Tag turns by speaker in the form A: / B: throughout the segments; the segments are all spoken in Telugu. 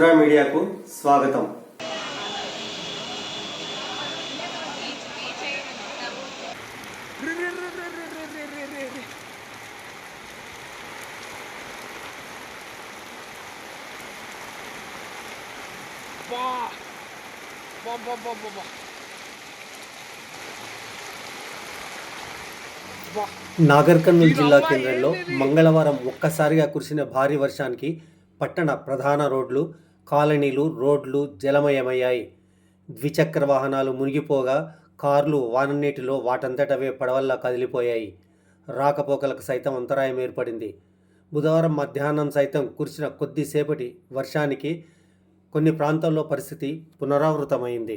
A: ముద్రా మీడియాకు స్వాగతం. నాగర్ కర్నూలు జిల్లా కేంద్రంలో మంగళవారం ఒక్కసారిగా కురిసిన భారీ వర్షానికి పట్టణ ప్రధాన రోడ్లు కాలనీలు రోడ్లు జలమయమయ్యాయి. ద్విచక్ర వాహనాలు మునిగిపోగా కార్లు వాననీటిలో వాటంతటవే పడవల్లా కదిలిపోయాయి. రాకపోకలకు సైతం అంతరాయం ఏర్పడింది. బుధవారం మధ్యాహ్నం సైతం కురిసిన కొద్దిసేపటి వర్షానికి కొన్ని ప్రాంతాల్లో పరిస్థితి పునరావృతమైంది.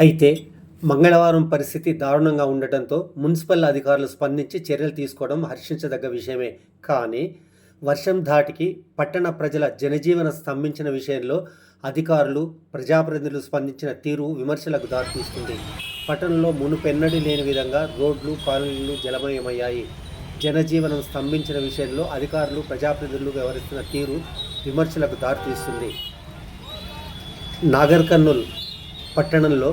A: అయితే మంగళవారం పరిస్థితి దారుణంగా ఉండటంతో మున్సిపల్ అధికారులు స్పందించి చర్యలు తీసుకోవడం హర్షించదగ్గ విషయమే. కానీ వర్షం ధాటికి పట్టణ ప్రజల జనజీవన స్తంభించిన విషయంలో అధికారులు ప్రజాప్రతినిధులు స్పందించిన తీరు విమర్శలకు దారితీస్తుంది. పట్టణంలో మునుపెన్నడీ లేని విధంగా రోడ్లు కాలనీలు జలమయమయ్యాయి. జనజీవనం స్తంభించిన విషయంలో అధికారులు ప్రజాప్రతినిధులు వ్యవహరిస్తున్న తీరు విమర్శలకు దారితీస్తుంది. నాగర్ కర్నూల్ పట్టణంలో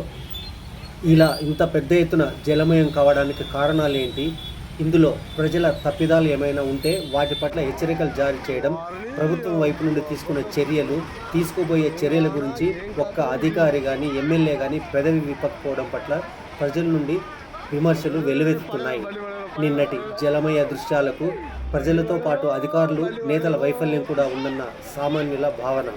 A: ఇలా ఇంత పెద్ద ఎత్తున జలమయం కావడానికి కారణాలు ఏంటి ఇందులో ప్రజల తప్పిదాలు ఏమైనా ఉంటే వాటి పట్ల హెచ్చరికలు జారీ చేయడం ప్రభుత్వం వైపు నుండి తీసుకున్న చర్యలు తీసుకోబోయే చర్యల గురించి ఒక్క అధికారి కానీ ఎమ్మెల్యే కానీ పెదవి విప్పకపోవడం పట్ల ప్రజల నుండి విమర్శలు వెల్లువెత్తుతున్నాయి నిన్నటి జలమయ దృశ్యాలకు ప్రజలతో పాటు అధికారులు నేతల వైఫల్యం కూడా ఉందన్న సామాన్యుల భావన.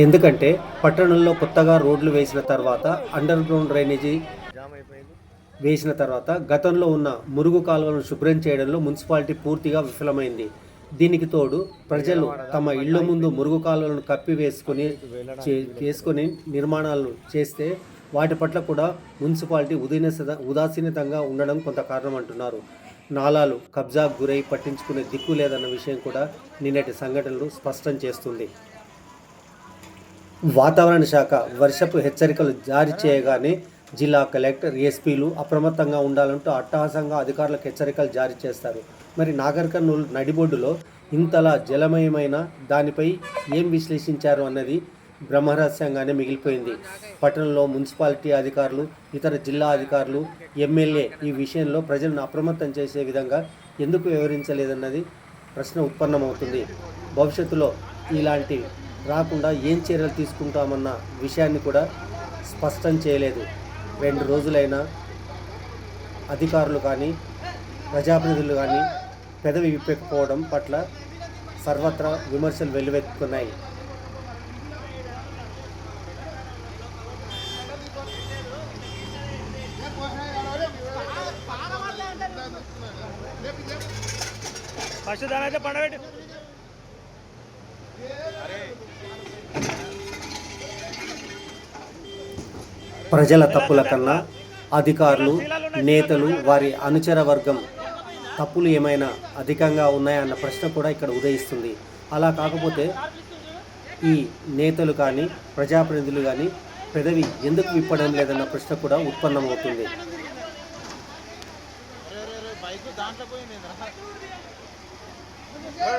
A: ఎందుకంటే పట్టణంలో కొత్తగా రోడ్లు వేసిన తర్వాత అండర్ గ్రౌండ్ డ్రైనేజీ వేసిన తర్వాత గతంలో ఉన్న మురుగు కాలువలను శుభ్రం చేయడంలో మున్సిపాలిటీ పూర్తిగా విఫలమైంది. దీనికి తోడు ప్రజలు తమ ఇళ్ళ ముందు మురుగు కాలువలను కప్పి వేసుకొని చే- నిర్మాణాలను చేస్తే వాటి పట్ల కూడా మున్సిపాలిటీ ఉదీన ఉదాసీనతంగా ఉండడం కొంత కారణం అంటున్నారు. నాలాలు కబ్జాకు గురై పట్టించుకునే దిక్కు లేదన్న విషయం కూడా నిన్నటి సంఘటనలు స్పష్టం చేస్తుంది. వాతావరణ శాఖ వర్షపు హెచ్చరికలు జారీ చేయగానే జిల్లా కలెక్టర్ ఎస్పీలు అప్రమత్తంగా ఉండాలంటూ అట్టహాసంగా అధికారులకు హెచ్చరికలు జారీ చేస్తారు. మరి నాగర్ కర్నూలు నడిబొడ్డులో ఇంతలా జలమయమైన దానిపై ఏం విశ్లేషించారు అన్నది బ్రహ్మరహస్యంగానే మిగిలిపోయింది. పట్టణంలో మున్సిపాలిటీ అధికారులు ఇతర జిల్లా అధికారులు ఎమ్మెల్యే ఈ విషయంలో ప్రజలను అప్రమత్తం చేసే విధంగా ఎందుకు వివరించలేదన్నది ప్రశ్న ఉత్పన్నమవుతుంది. భవిష్యత్తులో ఇలాంటి రాకుండా ఏం చర్యలు తీసుకుంటామన్న విషయాన్ని కూడా స్పష్టం చేయలేదు. రెండు రోజులైనా అధికారులు కానీ ప్రజాప్రతినిధులు కానీ పెదవి విప్పకపోవడం పట్ల సర్వత్రా విమర్శలు వెల్లువెత్తుతున్నాయి.
B: అయితే పండబెట్టి
A: ప్రజల తప్పుల కన్నా అధికారులు నేతలు వారి అనుచర వర్గం తప్పులు ఏమైనా అధికంగా ఉన్నాయా అన్న ప్రశ్న కూడా ఇక్కడ ఉదయిస్తుంది. అలా కాకపోతే ఈ నేతలు కానీ ప్రజాప్రతినిధులు కానీ పెదవి ఎందుకు విప్పడం లేదన్న ప్రశ్న కూడా ఉత్పన్నమవుతుంది.
B: ఓ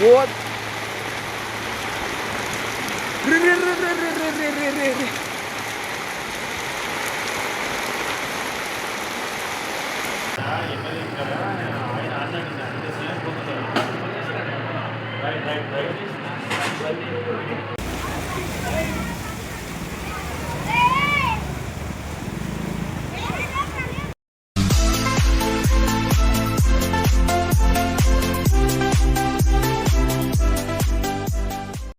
B: What? Right, right, right.